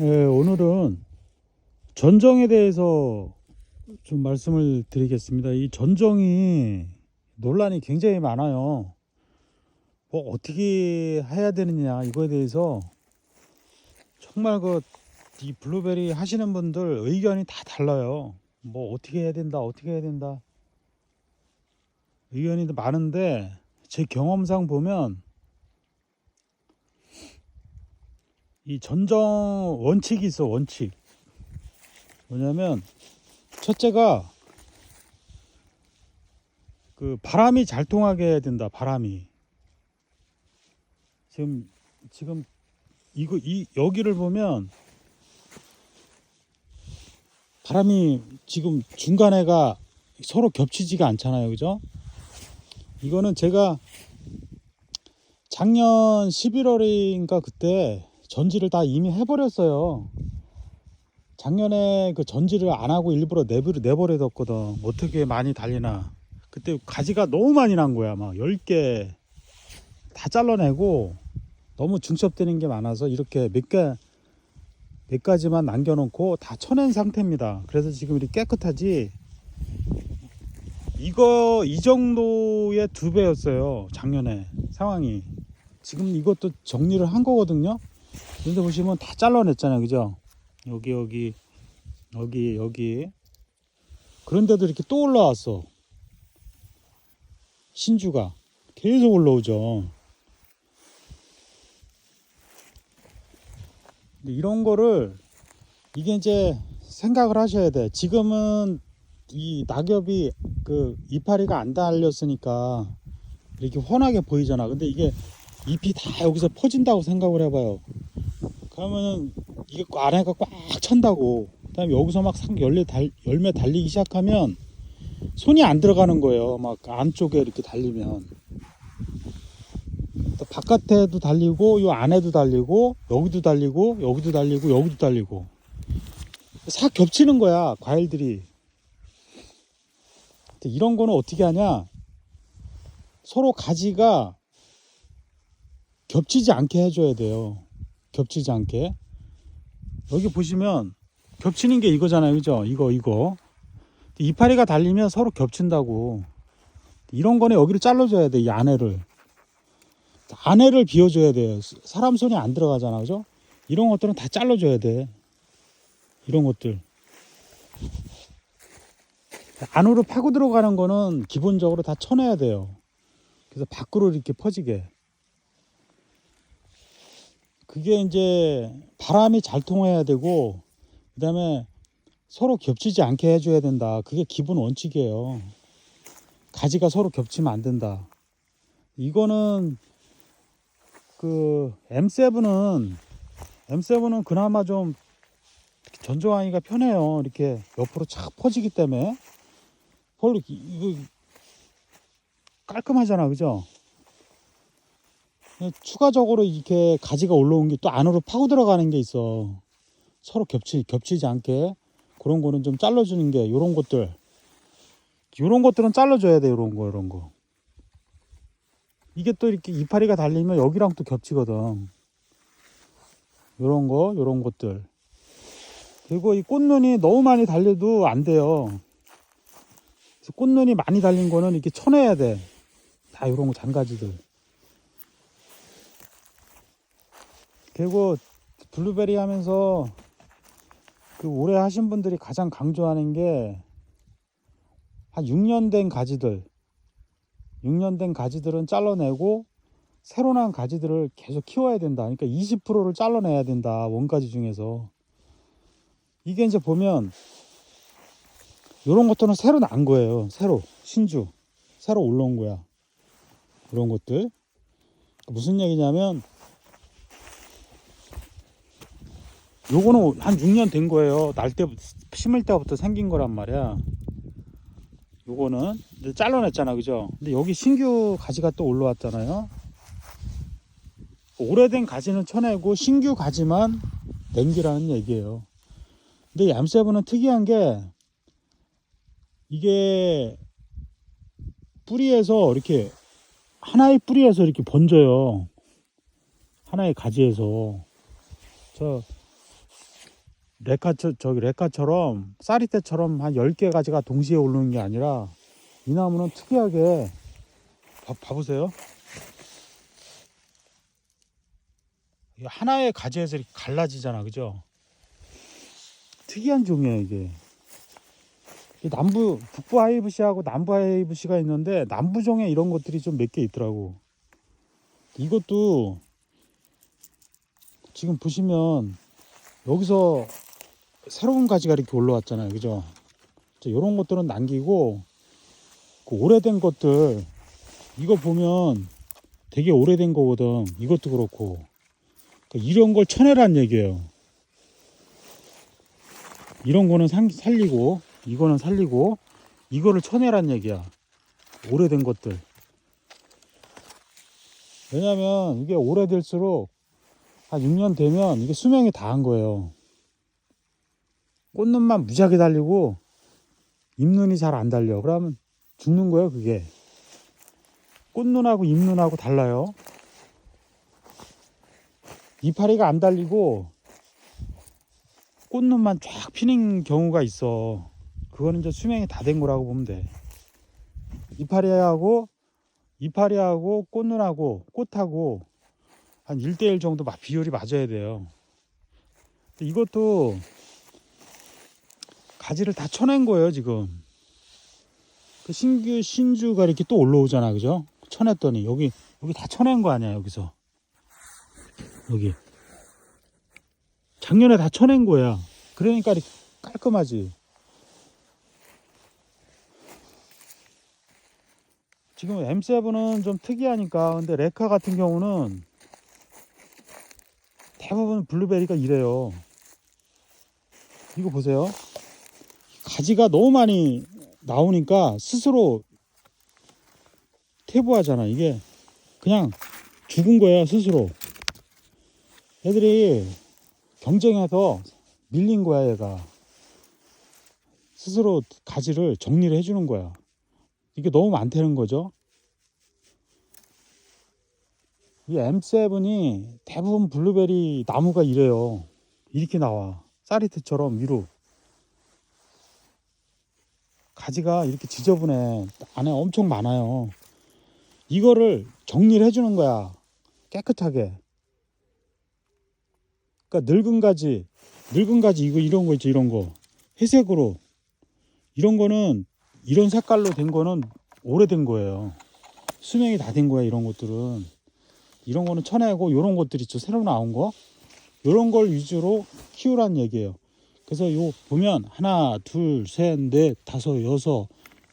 예, 오늘은 전정에 대해서 좀 말씀을 드리겠습니다. 이 전정이 논란이 굉장히 많아요. 뭐 어떻게 해야 되느냐 이거에 대해서 정말 그 이 블루베리 하시는 분들 의견이 다 달라요. 뭐 어떻게 해야 된다, 어떻게 해야 된다. 의견이 많은데 제 경험상 보면 이 전정 원칙이 있어 원칙. 뭐냐면 첫째가 그 바람이 잘 통하게 해야 된다 바람이. 지금 지금 이거 이 여기를 보면 바람이 지금 중간에가 서로 겹치지가 않잖아요 그죠? 이거는 제가 작년 11월인가 그때 전지를 다 이미 해버렸어요. 작년에 그 전지를 안 하고 일부러 내버려 내버려뒀거든. 뭐 어떻게 많이 달리나. 그때 가지가 너무 많이 난 거야. 막 10개 다 잘라내고 너무 중첩되는 게 많아서 이렇게 몇 개, 몇 가지만 남겨놓고 다 쳐낸 상태입니다. 그래서 지금 이렇게 깨끗하지. 이거 이 정도의 두 배였어요. 작년에 상황이. 지금 이것도 정리를 한 거거든요. 근데 보시면 다 잘라냈잖아요. 그죠? 여기, 여기, 여기, 여기. 그런데도 이렇게 또 올라왔어. 신주가. 계속 올라오죠. 이런 거를, 이게 이제 생각을 하셔야 돼. 지금은 이 낙엽이 그 이파리가 안 달렸으니까 이렇게 훤하게 보이잖아. 근데 이게 잎이 다 여기서 퍼진다고 생각을 해봐요. 그러면은 이게 안에가 꽉 찬다고. 그다음에 여기서 막 상 열매 달 열매 달리기 시작하면 손이 안 들어가는 거예요. 막 안쪽에 이렇게 달리면. 또 바깥에도 달리고 요 안에도 달리고 여기도 달리고 여기도 달리고 여기도 달리고 싹 겹치는 거야 과일들이. 이런 거는 어떻게 하냐? 서로 가지가 겹치지 않게 해줘야 돼요. 겹치지 않게. 여기 보시면 겹치는 게 이거잖아요. 그죠? 이거, 이거. 이파리가 달리면 서로 겹친다고. 이런 거는 여기를 잘라줘야 돼. 이 안에를. 안에를 비워줘야 돼요. 사람 손이 안 들어가잖아. 그죠? 이런 것들은 다 잘라줘야 돼. 이런 것들. 안으로 파고 들어가는 거는 기본적으로 다 쳐내야 돼요. 그래서 밖으로 이렇게 퍼지게. 그게 이제 바람이 잘 통해야 되고 그 다음에 서로 겹치지 않게 해줘야 된다. 그게 기본 원칙이에요. 가지가 서로 겹치면 안 된다. 이거는 그 M7은 M7은 그나마 좀 전조하기가 편해요. 이렇게 옆으로 착 퍼지기 때문에 별로 이거 깔끔하잖아, 그죠? 추가적으로 이렇게 가지가 올라온 게 또 안으로 파고 들어가는 게 있어. 서로 겹치, 겹치지 않게. 그런 거는 좀 잘라주는 게, 요런 것들. 요런 것들은 잘라줘야 돼, 요런 거, 요런 거. 이게 또 이렇게 이파리가 달리면 여기랑 또 겹치거든. 요런 거, 요런 것들. 그리고 이 꽃눈이 너무 많이 달려도 안 돼요. 꽃눈이 많이 달린 거는 이렇게 쳐내야 돼. 다 요런 거 장가지들. 그리고 블루베리 하면서 그 오래 하신 분들이 가장 강조하는 게 한 6년 된 가지들 6년 된 가지들은 잘라내고 새로 난 가지들을 계속 키워야 된다. 그러니까 20%를 잘라내야 된다. 원가지 중에서. 이게 이제 보면 이런 것들은 새로 난 거예요. 새로 신주 새로 올라온 거야. 이런 것들 무슨 얘기냐면 요거는 한 6년 된 거예요. 날 때, 심을 때부터 생긴 거란 말이야. 요거는 이제 잘라냈잖아, 그죠? 근데 여기 신규 가지가 또 올라왔잖아요. 오래된 가지는 쳐내고 신규 가지만 남기라는 얘기예요. 근데 얌세븐은 특이한 게 이게 뿌리에서 이렇게 하나의 뿌리에서 이렇게 번져요. 하나의 가지에서 저 레카 저 저기 레카처럼 쌀이대처럼 한 10개 가지가 동시에 오르는 게 아니라 이 나무는 특이하게 봐, 봐보세요. 하나의 가지에서 이렇게 갈라지잖아, 그죠? 특이한 종이야 이게. 이 남부 북부 하이브시하고 남부 하이브시가 있는데 남부 종에 이런 것들이 좀 몇 개 있더라고. 이것도 지금 보시면 여기서 새로운 가지가 이렇게 올라왔잖아요, 그죠? 이런 것들은 남기고 그 오래된 것들 이거 보면 되게 오래된 거거든. 이것도 그렇고 그러니까 이런 걸 쳐내란 얘기예요. 이런 거는 상- 살리고 이거는 살리고 이거를 쳐내란 얘기야. 오래된 것들. 왜냐면 이게 오래될수록 한 6년 되면 이게 수명이 다 한 거예요. 꽃눈만 무지하게 달리고 잎눈이 잘 안 달려. 그러면 죽는 거예요, 그게. 꽃눈하고 잎눈하고 달라요. 이파리가 안 달리고 꽃눈만 쫙 피는 경우가 있어. 그거는 이제 수명이 다 된 거라고 보면 돼. 이파리하고 이파리하고 꽃눈하고 꽃하고 한 1대1 정도 막 비율이 맞아야 돼요. 이것도 가지를 다 쳐낸 거예요, 지금. 그 신규 신주가 이렇게 또 올라오잖아, 그죠? 쳐냈더니 여기 여기 다 쳐낸 거 아니야, 여기서. 여기. 작년에 다 쳐낸 거야. 그러니까 이렇게 깔끔하지. 지금 M7은 좀 특이하니까 근데 레카 같은 경우는 대부분 블루베리가 이래요. 이거 보세요. 가지가 너무 많이 나오니까 스스로 퇴보하잖아. 이게 그냥 죽은 거야, 스스로. 애들이 경쟁해서 밀린 거야, 얘가. 스스로 가지를 정리를 해주는 거야. 이게 너무 많다는 거죠. 이 M7이 대부분 블루베리 나무가 이래요. 이렇게 나와. 사리트처럼 위로. 가지가 이렇게 지저분해. 안에 엄청 많아요. 이거를 정리를 해주는 거야. 깨끗하게. 그러니까 늙은 가지, 늙은 가지 이거 이런 거 있죠, 이런 거. 회색으로. 이런 거는 이런 색깔로 된 거는 오래된 거예요. 수명이 다 된 거야, 이런 것들은. 이런 거는 쳐내고 이런 것들 있죠, 새로 나온 거. 이런 걸 위주로 키우란 얘기예요. 그래서 요 보면 하나, 둘, 셋, 넷, 다섯, 여섯,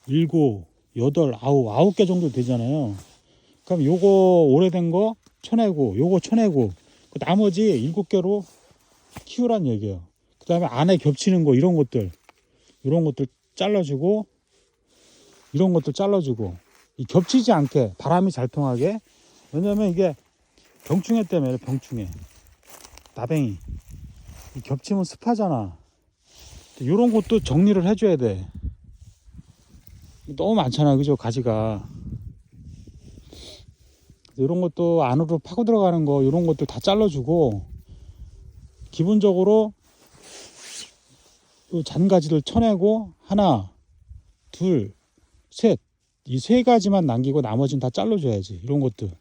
일곱, 여덟, 아홉, 아홉 개 정도 되잖아요. 그럼 요거 오래된 거 쳐내고, 요거 쳐내고, 그 나머지 일곱 개로 키우란 얘기예요. 그 다음에 안에 겹치는 거 이런 것들, 이런 것들 잘라주고, 이런 것들 잘라주고, 이 겹치지 않게 바람이 잘 통하게. 왜냐면 이게 병충해 때문에 병충해. 나뱅이. 이 겹치면 습하잖아. 이런 것도 정리를 해줘야 돼. 너무 많잖아, 그죠? 가지가. 이런 것도 안으로 파고 들어가는 거, 이런 것도 다 잘라주고, 기본적으로 요 잔가지를 쳐내고, 하나, 둘, 셋. 이 세 가지만 남기고 나머지는 다 잘라줘야지. 이런 것들.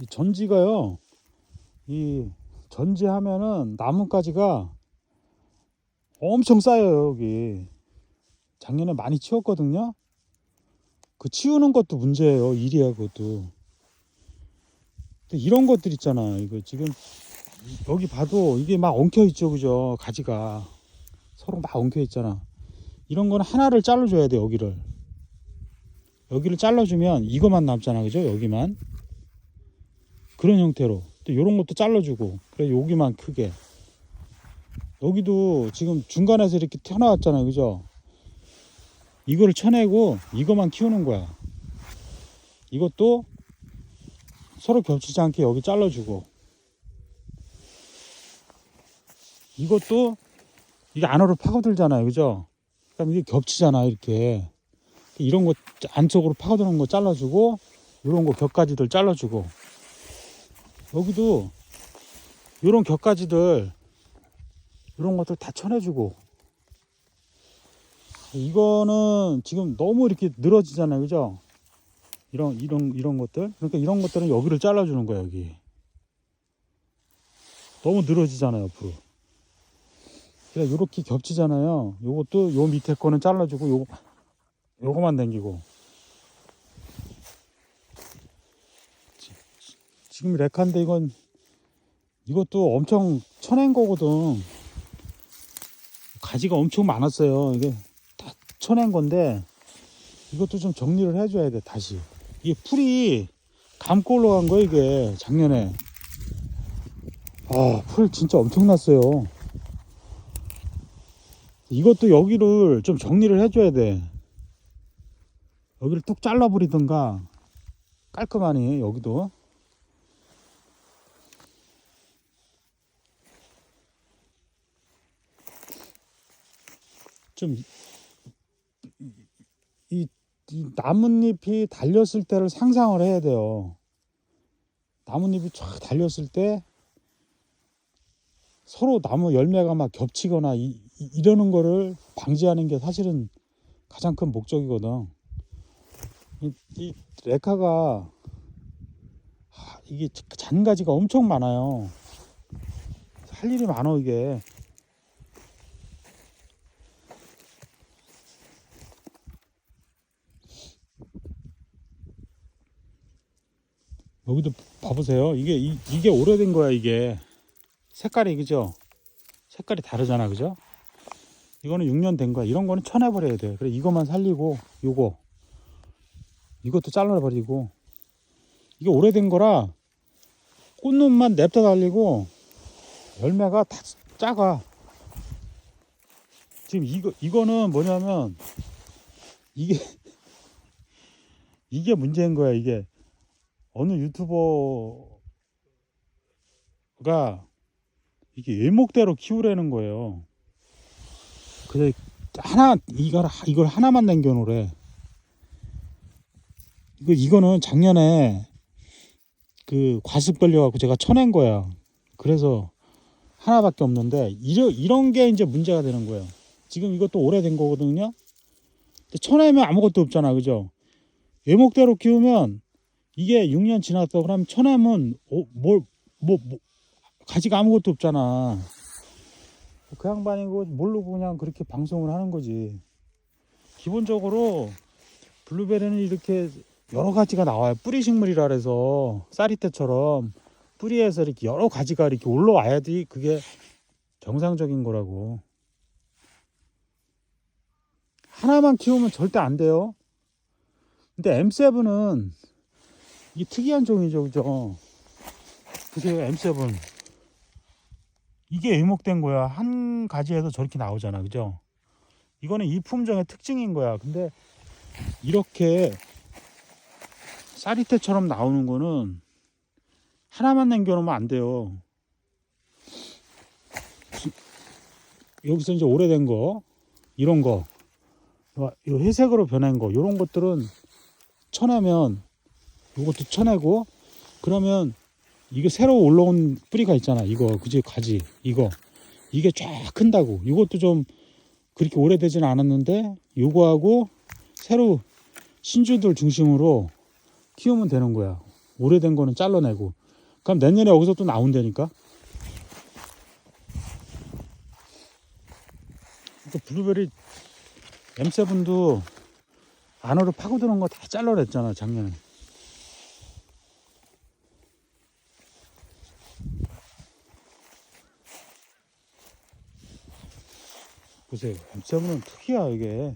이 전지가요. 이 전지 하면은 나뭇가지가 엄청 쌓여요 여기. 작년에 많이 치웠거든요. 그 치우는 것도 문제예요. 일이야 그것도. 근데 이런 것들 있잖아. 이거 지금 여기 봐도 이게 막 엉켜 있죠, 그죠? 가지가 서로 막 엉켜 있잖아. 이런 거는 하나를 잘라줘야 돼 여기를. 여기를 잘라주면 이거만 남잖아, 그죠? 여기만. 그런 형태로 또 이런 것도 잘라주고 그래 여기만 크게. 여기도 지금 중간에서 이렇게 튀어나왔잖아요. 그죠? 이거를 쳐내고 이거만 키우는 거야. 이것도 서로 겹치지 않게 여기 잘라주고. 이것도 이게 안으로 파고들잖아요. 그죠? 그럼 이게 겹치잖아 이렇게. 이런 거 안쪽으로 파고드는 거 잘라주고 요런 거 격가지들 잘라주고 여기도 요런 격가지들 이런 것들 다 쳐내주고. 이거는 지금 너무 이렇게 늘어지잖아요. 그죠? 이런 이런 이런 것들. 그러니까 이런 것들은 여기를 잘라주는 거야 여기. 너무 늘어지잖아요 옆으로. 그러니까 이렇게 겹치잖아요. 요것도 요 밑에 거는 잘라주고 요거 요거만 당기고 지- 지금 레카인데 이건 이것도 엄청 쳐낸 거거든. 가지가 엄청 많았어요. 이게 다 쳐낸 건데 이것도 좀 정리를 해줘야 돼 다시. 이게 풀이 감고 올라간 거야 이게 작년에. 아 풀 진짜 엄청났어요. 이것도 여기를 좀 정리를 해줘야 돼. 여기를 뚝 잘라버리든가. 깔끔하니 여기도 좀 이, 이 나뭇잎이 달렸을 때를 상상을 해야 돼요. 나뭇잎이 쫙 달렸을 때 서로 나무 열매가 막 겹치거나 이, 이, 러는 거를 방지하는 게 사실은 가장 큰 목적이거든. 이, 이 레카가 하, 이게 잔가지가 엄청 많아요. 할 일이 많어 이게. 여기도 봐보세요. 이게 이, 이게 오래된 거야 이게 색깔이 그죠? 색깔이 다르잖아 그죠? 이거는 6년 된 거야. 이런 거는 쳐내버려야 돼. 그래 이것만 살리고 요거 이것도 잘라버리고 이게 오래된 거라 꽃눈만 냅다 달리고 열매가 다 작아. 지금 이거 이거는 뭐냐면 이게 이게 문제인 거야 이게 어느 유튜버가 이게 외목대로 키우라는 거예요. 그래 하나 이걸 이걸 하나만 남겨 놓으래. 이거 이거는 작년에 그 과습 걸려 갖고 제가 쳐낸 거야. 그래서 하나밖에 없는데 이런 이런 게 이제 문제가 되는 거예요. 지금 이것도 오래된 거거든요. 쳐내면 아무것도 없잖아, 그죠? 외목대로 키우면 이게 6년 지났어. 그럼 쳐내면 어, 뭘, 뭐, 뭐 가지가 아무것도 없잖아. 그 양반이고 모르고 그냥 그렇게 방송을 하는 거지. 기본적으로 블루베리는 이렇게 여러 가지가 나와요. 뿌리 식물이라 그래서 쌀이태처럼 뿌리에서 이렇게 여러 가지가 이렇게 올라와야지 그게 정상적인 거라고. 하나만 키우면 절대 안 돼요. 근데 M7은 이게 특이한 종이죠, 그죠? 보세요, M7. 이게 의목된 거야. 한 가지에서 저렇게 나오잖아, 그죠? 이거는 이 품종의 특징인 거야. 근데 이렇게 쌀이태처럼 나오는 거는 하나만 남겨놓으면 안 돼요. 여기서 이제 오래된 거, 이런 거, 이 회색으로 변한 거, 이런 것들은 쳐내면 이것도 쳐내고 그러면 이게 새로 올라온 뿌리가 있잖아. 이거 그지? 가지. 이거. 이게 쫙 큰다고. 이것도 좀 그렇게 오래되지는 않았는데 요거하고 새로 신주들 중심으로 키우면 되는 거야. 오래된 거는 잘라내고. 그럼 내년에 여기서 또 나온다니까? 그 블루베리 M7도 안으로 파고드는 거 다 잘라냈잖아 작년에 보세요 M7은 특이야 이게.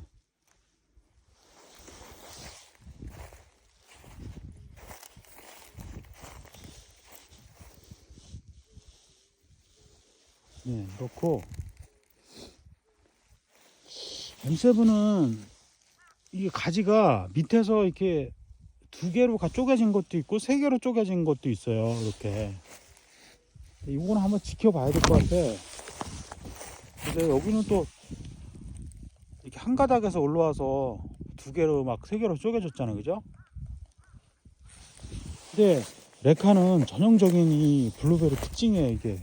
네 그렇고. M7은 이게 가지가 밑에서 이렇게 두 개로 가 쪼개진 것도 있고 세 개로 쪼개진 것도 있어요 이렇게. 이거는 한번 지켜봐야 될 것 같아. 근데 여기는 또 한 가닥에서 올라와서 두 개로 막 세 개로 쪼개졌잖아 그죠? 근데 레카는 전형적인 이 블루베리 특징이에요 이게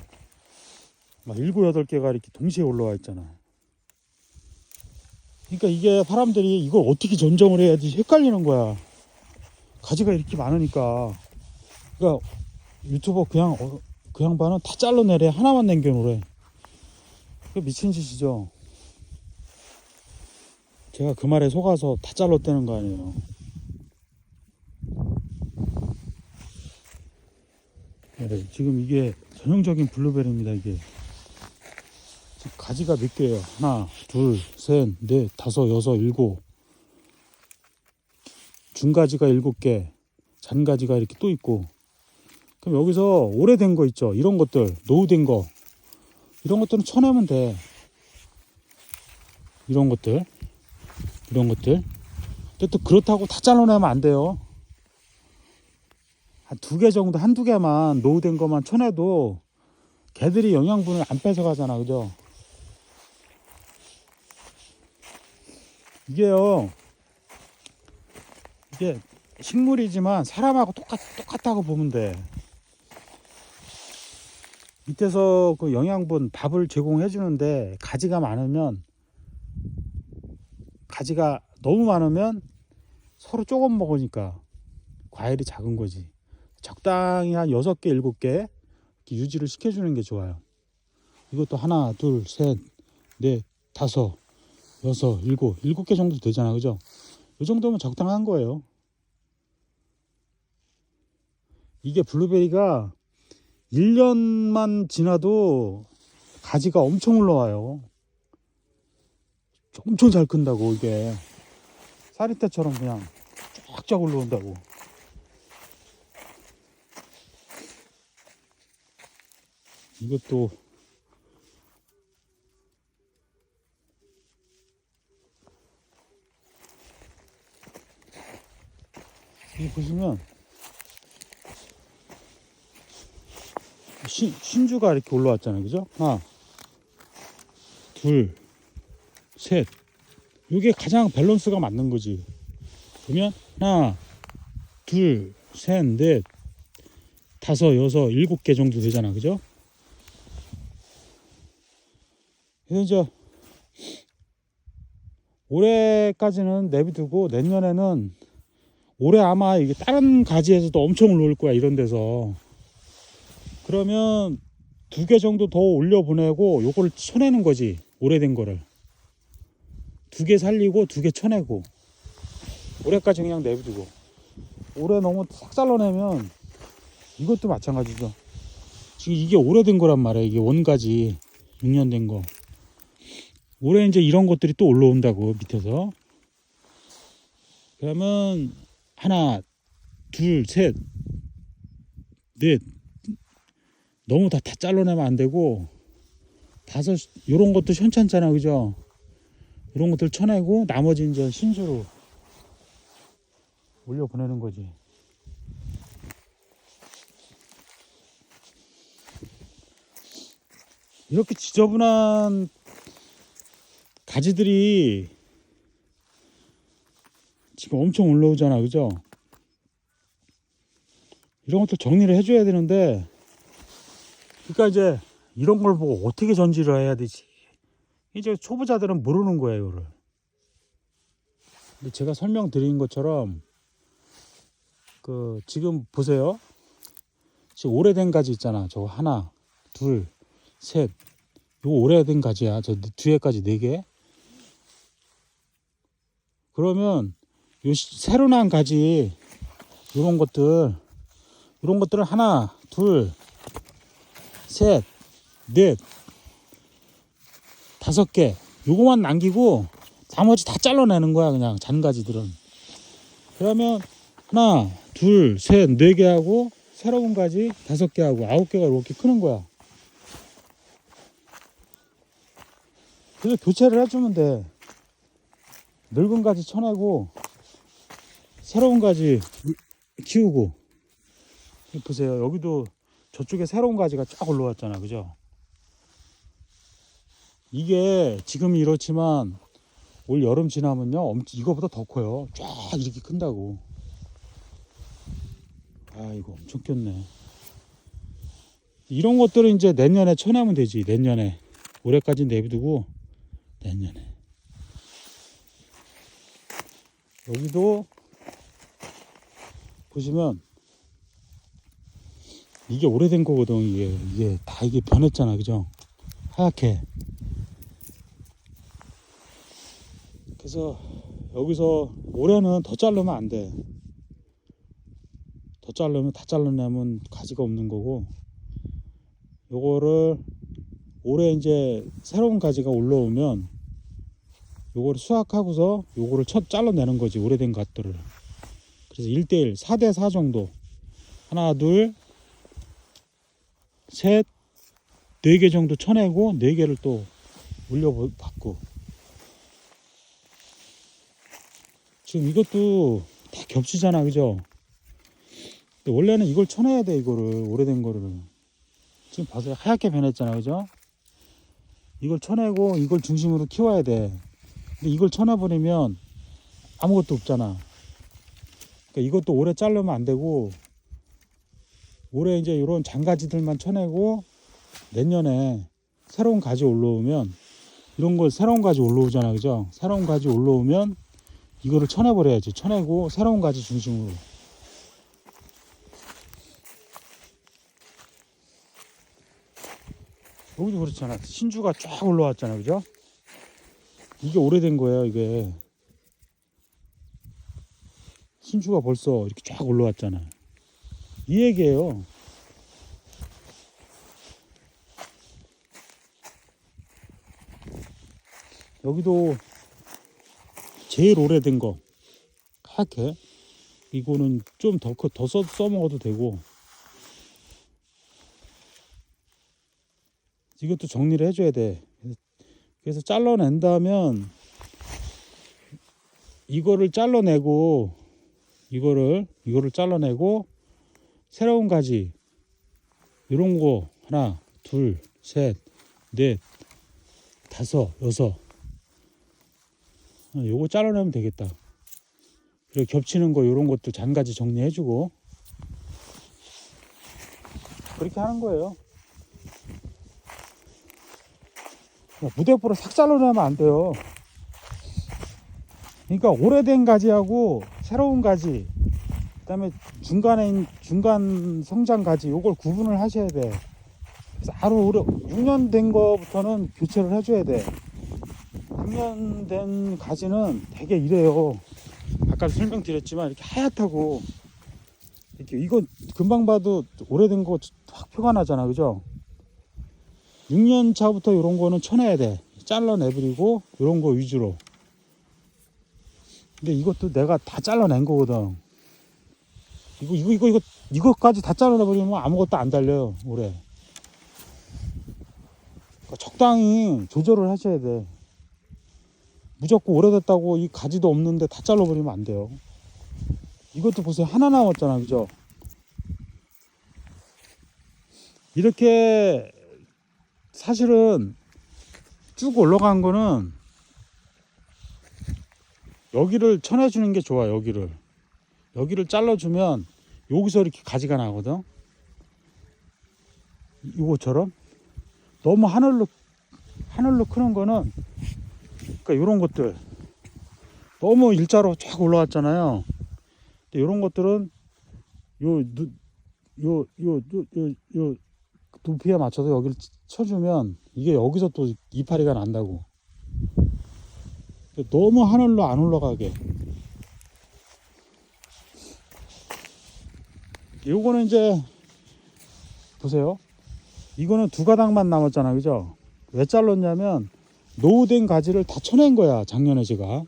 막 일곱 여덟 개가 이렇게 동시에 올라와 있잖아 그러니까 이게 사람들이 이걸 어떻게 전정을 해야지 헷갈리는 거야. 가지가 이렇게 많으니까. 그러니까 유튜버 그냥 어, 그 양반은 다 잘라내래. 하나만 남겨놓으래. 그 미친 짓이죠 제가 그 말에 속아서 다 잘랐다는 거 아니에요. 네, 지금 이게 전형적인 블루베리입니다 이게. 가지가 몇 개예요? 하나 둘 셋 넷 다섯 여섯 일곱. 중가지가 일곱 개 잔가지가 이렇게 또 있고. 그럼 여기서 오래된 거 있죠? 이런 것들 노후된 거. 이런 것들은 쳐내면 돼. 이런 것들 이런 것들. 근데 또 그렇다고 다 잘라내면 안 돼요. 한 두 개 정도 한두 개만 노후된 것만 쳐내도 개들이 영양분을 안 뺏어가잖아 그죠? 이게요 이게 식물이지만 사람하고 똑같, 똑같다고 보면 돼. 밑에서 그 영양분 밥을 제공해 주는데 가지가 많으면 가지가 너무 많으면 서로 조금 먹으니까 과일이 작은 거지 적당히 한 6개, 7개 이렇게 유지를 시켜주는 게 좋아요. 이것도 하나, 둘, 셋, 넷, 다섯, 여섯, 일곱, 일곱 개 정도 되잖아. 그죠? 이 정도면 적당한 거예요. 이게 블루베리가 1년만 지나도 가지가 엄청 올라와요. 엄청 잘 큰다고, 이게. 사리떼처럼 그냥 쫙쫙 올라온다고. 이것도 여기 보시면 신, 신주가 이렇게 올라왔잖아요 그죠 하나 둘 셋. 이게 가장 밸런스가 맞는 거지. 그러면 하나 둘 셋 넷 다섯 여섯 일곱 개 정도 되잖아. 그죠? 그래서 이제 올해까지는 내비두고 내년에는 올해 아마 이게 다른 가지에서도 엄청 올라올 거야 이런 데서. 그러면 두 개 정도 더 올려 보내고 요거를 쳐내는 거지 오래된 거를 두 개 살리고 두 개 쳐내고 올해까지 그냥 내비두고. 올해 너무 싹 잘라내면 이것도 마찬가지죠. 지금 이게 오래된 거란 말이야 이게 원가지. 6년 된거. 올해 이제 이런 것들이 또 올라온다고 밑에서. 그러면 하나 둘셋넷. 너무 다, 다 잘라내면 안 되고 다섯 요런 것도 현찮잖아. 그죠 이런 것들 쳐내고 나머지 이제 신수로 올려 보내는 거지. 이렇게 지저분한 가지들이 지금 엄청 올라오잖아 그죠? 이런 것도 정리를 해줘야 되는데 그러니까 이제 이런 걸 보고 어떻게 전지를 해야 되지 이제 초보자들은 모르는 거예요 이거를. 근데 제가 설명드린 것처럼 그 지금 보세요. 지금 오래된 가지 있잖아. 저거 하나 둘 셋. 요거 오래된 가지야. 저 뒤에까지 네 개. 그러면 요 시- 새로 난 가지 이런 것들 이런 것들을 하나 둘 셋 넷 다섯 개 요거만 남기고 나머지 다 잘라내는 거야 그냥 잔가지들은. 그러면 하나 둘 셋 네 개 하고 새로운 가지 다섯 개 하고 아홉 개가 이렇게 크는 거야. 그래서 교체를 해주면 돼. 늙은 가지 쳐내고 새로운 가지 키우고. 보세요. 여기도 저쪽에 새로운 가지가 쫙 올라왔잖아. 그죠 이게 지금 이렇지만 올 여름 지나면요 엄- 이거보다 더 커요 쫙 이렇게 큰다고 아아 이거 엄청 꼈네. 이런 것들은 이제 내년에 쳐내면 되지. 내년에 올해까지 내비두고 내년에. 여기도 보시면 이게 오래된 거거든. 이게 이게 다 이게 변했잖아, 그죠? 하얗게. 그래서 여기서 올해는 더 자르면 안 돼. 더 자르면 다 잘라내면 가지가 없는 거고 요거를 올해 이제 새로운 가지가 올라오면 요거를 수확하고서 요거를 첫 잘라내는 거지 오래된 갓들을. 그래서 1대1 4대 4 정도. 하나 둘셋네 개 정도 쳐내고 네 개를 또 물려받고 지금 이것도 다 겹치잖아 그죠? 근데 원래는 이걸 쳐내야 돼 이거를 오래된 거를. 지금 봐서 하얗게 변했잖아 그죠? 이걸 쳐내고 이걸 중심으로 키워야 돼. 근데 이걸 쳐내버리면 아무것도 없잖아. 그러니까 이것도 오래 자르면 안 되고 올해 이제 이런 장가지들만 쳐내고 내년에 새로운 가지 올라오면 이런 걸 새로운 가지 올라오잖아 그죠? 새로운 가지 올라오면 이거를 쳐내버려야지 쳐내고 새로운 가지 중심으로 여기도 그렇잖아. 신주가 쫙 올라왔잖아. 그죠? 이게 오래된 거예요, 이게. 신주가 벌써 이렇게 쫙 올라왔잖아. 이 얘기예요. 여기도 제일 오래된 거. 하얗게. 이거는 좀 더더 써먹어도 되고. 이것도 정리를 해줘야 돼. 그래서 잘라낸다면 이거를 잘라내고 이거를 이거를 잘라내고 새로운 가지. 이런 거 하나 둘 셋 넷 다섯 여섯. 어, 요거 잘라내면 되겠다. 그리고 겹치는 거 이런 것도 잔가지 정리해주고 그렇게 하는 거예요. 야, 무대포를 싹 잘라내면 안 돼요. 그러니까 오래된 가지하고 새로운 가지, 그 다음에 중간에 있는- 중간 성장 가지, 요걸 구분을 하셔야 돼. 그래서 아로 오래 6년 된 거부터는 교체를 해줘야 돼. 6년 된 가지는 되게 이래요. 아까도 설명드렸지만 이렇게 하얗다고 이렇게 이거 금방 봐도 오래된 거 확 표가 나잖아, 그죠? 6년 차부터 이런 거는 쳐내야 돼. 잘라내버리고 이런 거 위주로. 근데 이것도 내가 다 잘라낸 거거든. 이거 이거 이거 이거 이거까지 다 잘라내버리면 아무것도 안 달려요 올해. 그러니까 적당히 조절을 하셔야 돼. 무조건 오래됐다고 이 가지도 없는데 다 잘라버리면 안 돼요. 이것도 보세요 하나 남았잖아, 그죠? 이렇게 사실은 쭉 올라간 거는 여기를 쳐내주는 게 좋아 여기를 여기를 잘라주면 여기서 이렇게 가지가 나거든 이거처럼 너무 하늘로 하늘로 크는 거는 그러니까 이런 것들 너무 일자로 쫙 올라왔잖아요 이런 것들은 요 요 요 요요 두피에 맞춰서 여기를 쳐주면 이게 여기서 또 이파리가 난다고. 너무 하늘로 안 올라가게. 요거는 이제 보세요. 이거는 두 가닥만 남았잖아, 그죠? 왜 잘랐냐면 노후된 가지를 다 쳐낸 거야 작년에 제가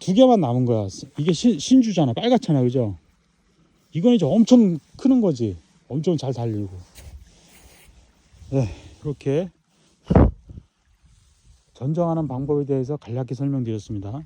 두 개만 남은 거야. 이게 신, 신주잖아, 빨갛잖아, 그죠? 이건 이제 엄청 크는 거지. 엄청 잘 달리고. 네, 그렇게 전정하는 방법에 대해서 간략히 설명드렸습니다.